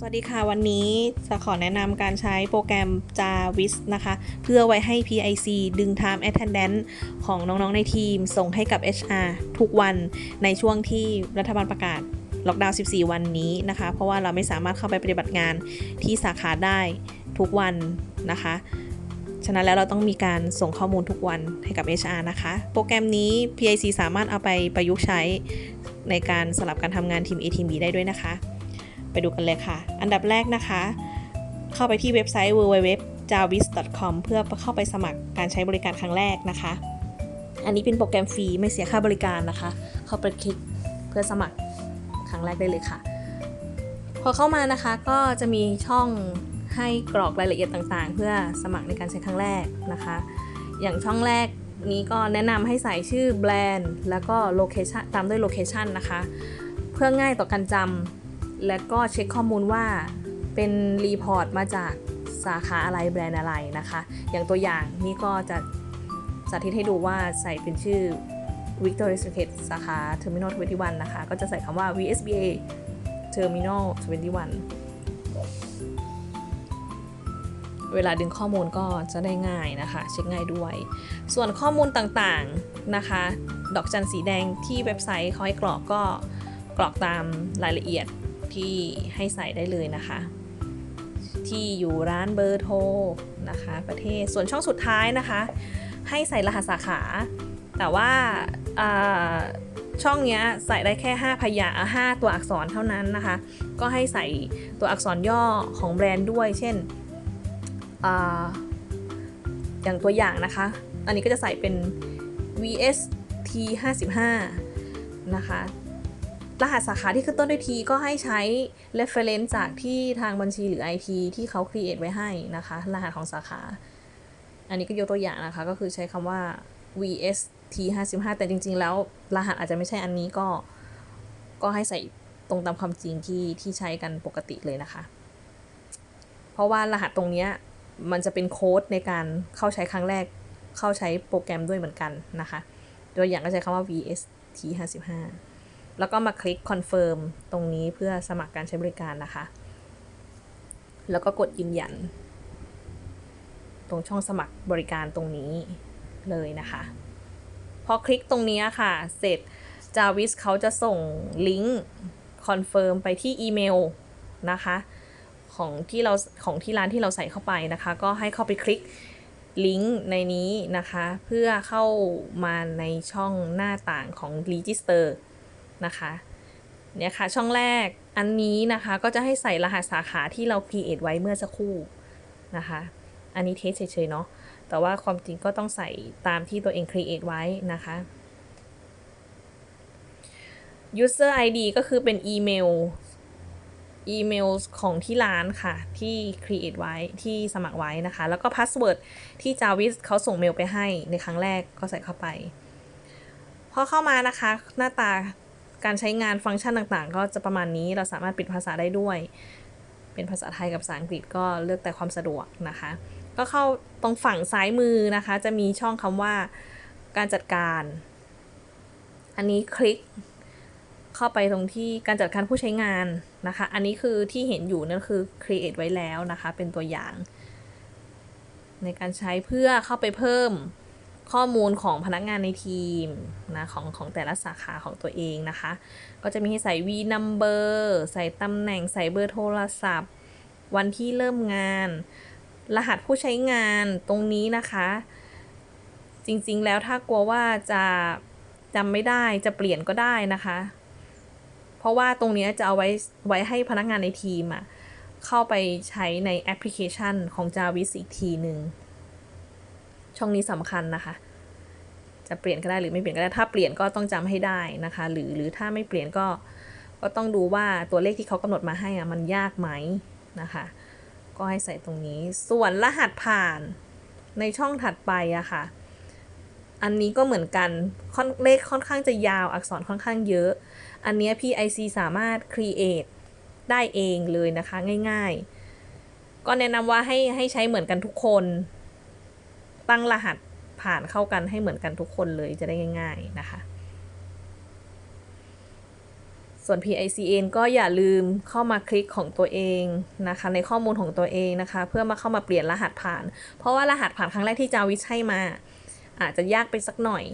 สวัสดีค่ะ วันนี้จะขอแนะนำการใช้โปรแกรม Jarvis นะคะ เพื่อไว้ให้ PIC ดึง Time Attendance ของน้องๆในทีม ส่งให้กับ HR ทุกวันในช่วงที่รัฐบาลประกาศล็อกดาวน์ 14 วันนี้นะคะ เพราะว่าเราไม่สามารถเข้าไปปฏิบัติงานที่สาขาได้ทุกวันนะคะ ฉะนั้นแล้วเราต้องมีการส่งข้อมูลทุกวันให้กับ HR นะคะ โปรแกรมนี้ PIC สามารถเอาไปประยุกต์ใช้ในการสลับการทำงานทีม A ทีม B ได้ด้วยนะคะ ไปดูกันเลยค่ะ อันดับแรกนะคะ เข้าไปที่เว็บไซต์ www.javis.com เพื่อเข้าไปสมัครการใช้บริการครั้งแรกนะคะ อันนี้เป็นโปรแกรมฟรีไม่เสียค่าบริการนะคะ เข้าไปคลิกเพื่อสมัครครั้งแรกได้เลยค่ะ พอเข้ามานะคะก็จะมีช่องให้กรอกรายละเอียดต่างๆ เพื่อสมัครในการใช้ครั้งแรกนะคะ อย่างช่องแรกนี้ก็แนะนำให้ใส่ชื่อแบรนด์ แล้วก็โลเคชันตามด้วยโลเคชันนะคะ เพื่อง่ายต่อการจำ และก็เช็คข้อมูลว่าเป็นรีพอร์ตมาจากสาขาอะไรแบรนด์อะไรนะคะ อย่างตัวอย่างนี่ก็จะสาธิตให้ดูว่าใส่เป็นชื่อ Victoria Secret สาขา Terminal 21 นะคะ ก็จะใส่คำว่า VSBA Terminal 21 เวลาดึงข้อมูลก็จะได้ง่ายนะคะ เช็คง่ายด้วย ส่วนข้อมูลต่างๆนะคะ ดอกจันสีแดงที่เว็บไซต์เขาให้กรอกก็กรอกตามรายละเอียด ที่ให้ใส่ได้เลยนะคะ ที่อยู่ร้านเบอร์โทรนะคะ ประเทศส่วนช่องสุดท้ายนะคะ ให้ใส่รหัสสาขา แต่ว่าช่องนี้ใส่ได้แค่ 5 พยา5ตัวอักษรเท่านั้นนะคะ ก็ให้ใส่ตัวอักษรย่อของแบรนด์ด้วย เช่นออย่างตัวอย่างนะคะ อันนี้ก็จะใส่เป็น VST 55นะคะ รหัสสาขาที่ขึ้นต้นด้วยทีก็ให้ใช้ reference จากที่ทางบัญชีหรือ IT ที่เขา create ไว้ให้นะคะ รหัสของสาขา อันนี้ก็ยกตัวอย่างนะคะ ก็คือใช้คำว่า VST 55แต่จริง ๆ แล้วรหัสอาจจะไม่ใช่อันนี้ก็ ก็ให้ใส่ตรงตามความจริงที่ที่ใช้กันปกติเลยนะคะ เพราะว่ารหัสตรงนี้มันจะเป็นโค้ดในการเข้าใช้ครั้งแรกเข้าใช้โปรแกรมด้วยเหมือนกันนะคะ ตัวอย่างก็ใช้คำว่า VST 55 แล้วก็มาคลิก confirm ตรงนี้เพื่อสมัครการใช้บริการนะคะ แล้วก็กดยืนยัน ตรงช่องสมัครบริการตรงนี้เลยนะคะ พอคลิกตรงนี้ค่ะ เสร็จ Jarvis เขาจะส่งลิงก์คอนเฟิร์มไปที่อีเมลนะคะของที่เราของที่ร้านที่เราใส่เข้าไปนะคะ ก็ให้เข้าไปคลิกลิงก์ในนี้นะคะ เพื่อเข้ามาในช่องหน้าต่างของ Register นะคะเนี่ยค่ะช่องแรกอันนี้นะคะก็จะให้ใส่รหัสสาขาที่เรา create ไว้เมื่อสักครู่นะคะ อันนี้เทสเฉยๆเนาะแต่ว่าความจริงก็ต้องใส่ตามที่ตัวเอง create ไว้นะคะ user ID ก็คือเป็นอีเมลอีเมลของที่ร้านค่ะ ที่ create ไว้ที่สมัครไว้นะคะ แล้วก็พาสเวิร์ดที่ Jarvis เขาส่งเมลไปให้ในครั้งแรกก็ใส่เข้าไป พอเข้ามานะคะหน้าตา การใช้งานฟังก์ชันต่างๆ ก็จะประมาณนี้เราสามารถปิดภาษาได้ด้วย เป็นภาษาไทยกับภาษาอังกฤษก็เลือกแต่ความสะดวกนะคะ ก็เข้าตรงฝั่งซ้ายมือนะคะ จะมีช่องคำว่าการจัดการ อันนี้คลิกเข้าไปตรงที่การจัดการผู้ใช้งานนะคะ อันนี้คือที่เห็นอยู่นั่นคือ create ไว้แล้วนะคะ เป็นตัวอย่าง ในการใช้เพื่อเข้าไปเพิ่ม ข้อมูลของพนักงานในทีมนะของของแต่ละสาขาของตัวเองนะคะ ก็จะมีให้ใส่ V number ใส่ตำแหน่งใส่เบอร์โทรศัพท์ วันที่เริ่มงาน รหัสผู้ใช้งานตรงนี้นะคะ จริงๆแล้วถ้ากลัวว่าจะจำไม่ได้จะเปลี่ยนก็ได้นะคะ เพราะว่าตรงนี้จะเอาไว้ไว้ให้พนักงานในทีมอะเข้าไปใช้ในแอปพลิเคชันของ Jarvis อีกทีหนึ่ง ช่องนี้สำคัญนะคะ จะเปลี่ยนก็ได้หรือไม่เปลี่ยนก็ได้ ถ้าเปลี่ยนก็ต้องจำให้ได้นะคะ หรือหรือถ้าไม่เปลี่ยนก็ก็ต้องดูว่าตัวเลขที่เขากำหนดมาให้อะมันยากไหมนะคะ ก็ให้ใส่ตรงนี้ ส่วนรหัสผ่านในช่องถัดไปอะค่ะ อันนี้ก็เหมือนกันเลขค่อนข้างจะยาวอักษรค่อนข้างเยอะ อันนี้ PIC สามารถ create ได้เองเลยนะคะง่ายๆ ก็แนะนำว่าให้ให้ใช้เหมือนกันทุกคน ตั้งรหัสผ่านเข้ากันให้เหมือนกันทุกคนเลยจะได้ง่าย ๆ นะคะ ส่วน PICN ก็อย่าลืมเข้ามาคลิกของตัวเองนะคะ ในข้อมูลของตัวเองนะคะ เพื่อมาเข้ามาเปลี่ยนรหัสผ่าน เพราะว่ารหัสผ่านครั้งแรกที่จาวิชให้มา อาจจะยากไปสักหน่อย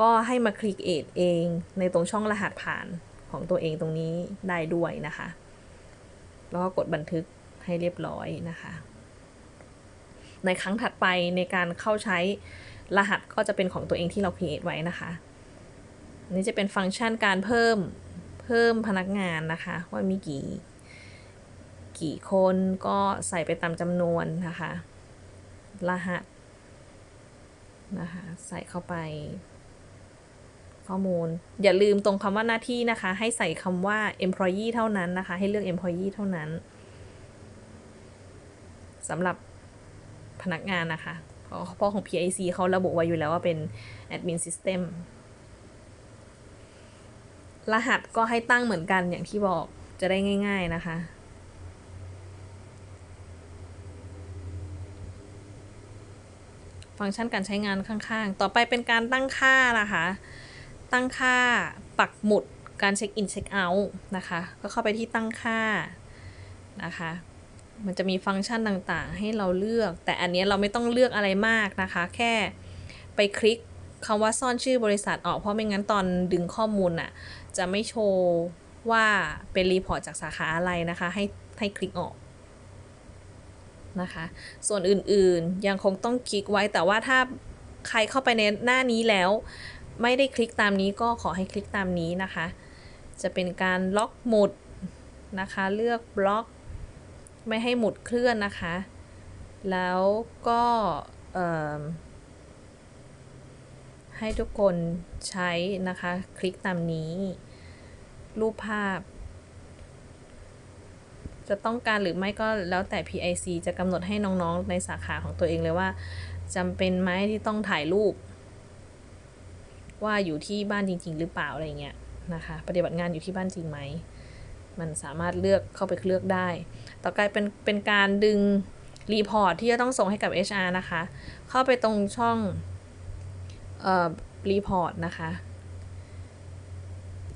ก็ให้มาคลิกเอทเองในตรงช่องรหัสผ่านของตัวเองตรงนี้ได้ด้วยนะคะ แล้วก็กดบันทึกให้เรียบร้อยนะคะ ในครั้งถัดไปในการเข้าใช้รหัสก็จะเป็นของตัวเองที่เรา create ไว้นะคะนี่จะเป็นฟังก์ชันการเพิ่มเพิ่มพนักงานนะคะ ว่ามีกี่ กี่คนก็ใส่ไปตามจำนวนนะคะ รหัสนะคะ ใส่เข้าไป ข้อมูล อย่าลืมตรงคำว่าหน้าที่นะคะ ให้ใส่คำว่า employee เท่านั้นนะคะ ให้เลือก employee เท่านั้นสำหรับ พนักงานนะคะเพราะพราะของ PIC เขาระบุไว้อยู่แล้วว่าเป็น admin system รหัสก็ให้ตั้งเหมือนกันอย่างที่บอกจะได้ง่าย ๆนะคะ ฟังก์ชันการใช้งานข้างๆ ต่อไปเป็นการตั้งค่านะคะ ตั้งค่าปักหมุดการเช็คอินเช็คเอาท์นะคะ ก็เข้าไปที่ตั้งค่านะคะ มันจะมีฟังก์ชันต่างๆ ให้เราเลือก แต่อันนี้เราไม่ต้องเลือกอะไรมากนะคะ แค่ไปคลิกคำว่าซ่อนชื่อบริษัทออกเพราะไม่งั้นตอนดึงข้อมูลน่ะจะไม่โชว์ว่าเป็นรีพอร์ตจากสาขาอะไรนะคะ ให้ให้คลิกออกนะคะ ส่วนอื่นๆยังคงต้องคลิกไว้แต่ว่าถ้าใครเข้าไปในหน้านี้แล้ว ไม่ได้คลิกตามนี้ก็ขอให้คลิกตามนี้นะคะ จะเป็นการล็อกหมุดนะคะ เลือกบล็อก ไม่ให้หมุดเคลื่อนนะคะ แล้วก็ให้ทุกคนใช้นะคะ คลิกตามนี้ รูปภาพ จะต้องการหรือไม่ก็แล้วแต่ PIC จะกำหนดให้น้องๆ ในสาขาของตัวเองเลยว่าจำเป็นไหมที่ต้องถ่ายรูป ว่าอยู่ที่บ้านจริง ๆ หรือเปล่าอะไรเงี้ยนะคะ ปฏิบัติงานอยู่ที่บ้านจริงไหม มันสามารถเลือกเข้าไปเลือกได้ ต่อไปเป็นเป็นการดึงรีพอร์ตที่จะต้องส่งให้กับ HR นะคะ เข้าไปตรงช่องเอ่อรีพอร์ตนะคะ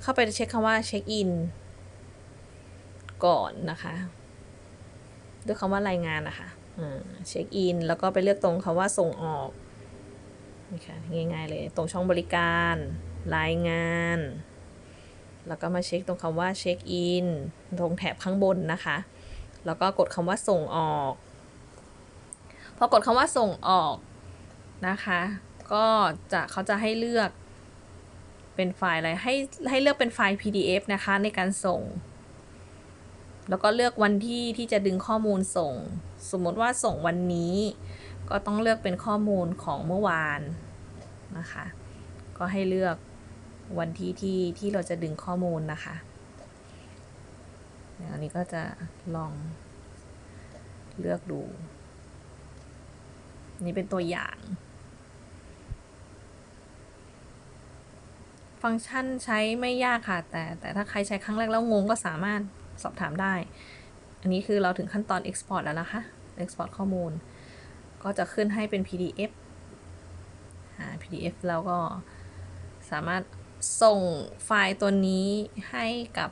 เข้าไปเช็คคำว่าเช็คอินก่อนนะคะ ด้วยคำว่ารายงานนะคะเช็คอินแล้วก็ไปเลือกตรงคำว่าส่งออกนี่ค่ะง่ายๆเลย ตรงช่องบริการ รายงาน แล้วก็มาเช็คตรงคำว่าเช็คอินตรงแถบข้างบนนะคะ แล้วก็กดคำว่าส่งออก พอกดคำว่าส่งออกนะคะ ก็จะเขาจะให้เลือกเป็นไฟล์อะไรให้ให้เลือกเป็นไฟล์ PDF นะคะในการส่ง แล้วก็เลือกวันที่ที่จะดึงข้อมูลส่ง สมมติว่าส่งวันนี้ ก็ต้องเลือกเป็นข้อมูลของเมื่อวานนะคะ ก็ให้เลือก วันที่ที่ที่เราจะดึงข้อมูลนะคะอันนี้ก็จะลองเลือกดู นี่เป็นตัวอย่าง ฟังก์ชันใช้ไม่ยากค่ะ แต่แต่ถ้าใครใช้ครั้งแรกแล้วงงก็สามารถสอบถามได้ อันนี้คือเราถึงขั้นตอน Export แล้วนะคะ Export ข้อมูล ก็จะขึ้นให้เป็น PDF อ่า PDF แล้วก็สามารถ ส่งไฟล์ตัวนี้ให้กับ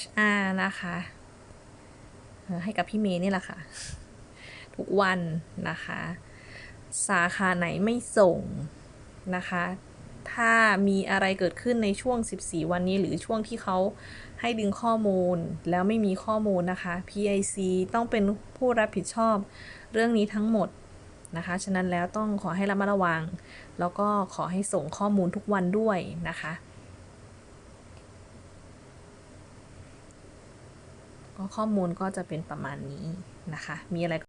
HR นะคะ ให้กับพี่เมย์นี่แหละค่ะ ทุกวันนะคะ สาขาไหนไม่ส่งนะคะ ถ้ามีอะไรเกิดขึ้นในช่วง 14 วันนี้หรือช่วงที่เขาให้ดึงข้อมูลแล้วไม่มีข้อมูลนะคะ PIC ต้องเป็นผู้รับผิดชอบเรื่องนี้ทั้งหมด นะคะ ฉะนั้นแล้วต้องขอให้ระมัดระวัง แล้วก็ขอให้ส่งข้อมูลทุกวันด้วยนะคะ ก็ข้อมูลก็จะเป็นประมาณนี้นะคะ มีอะไร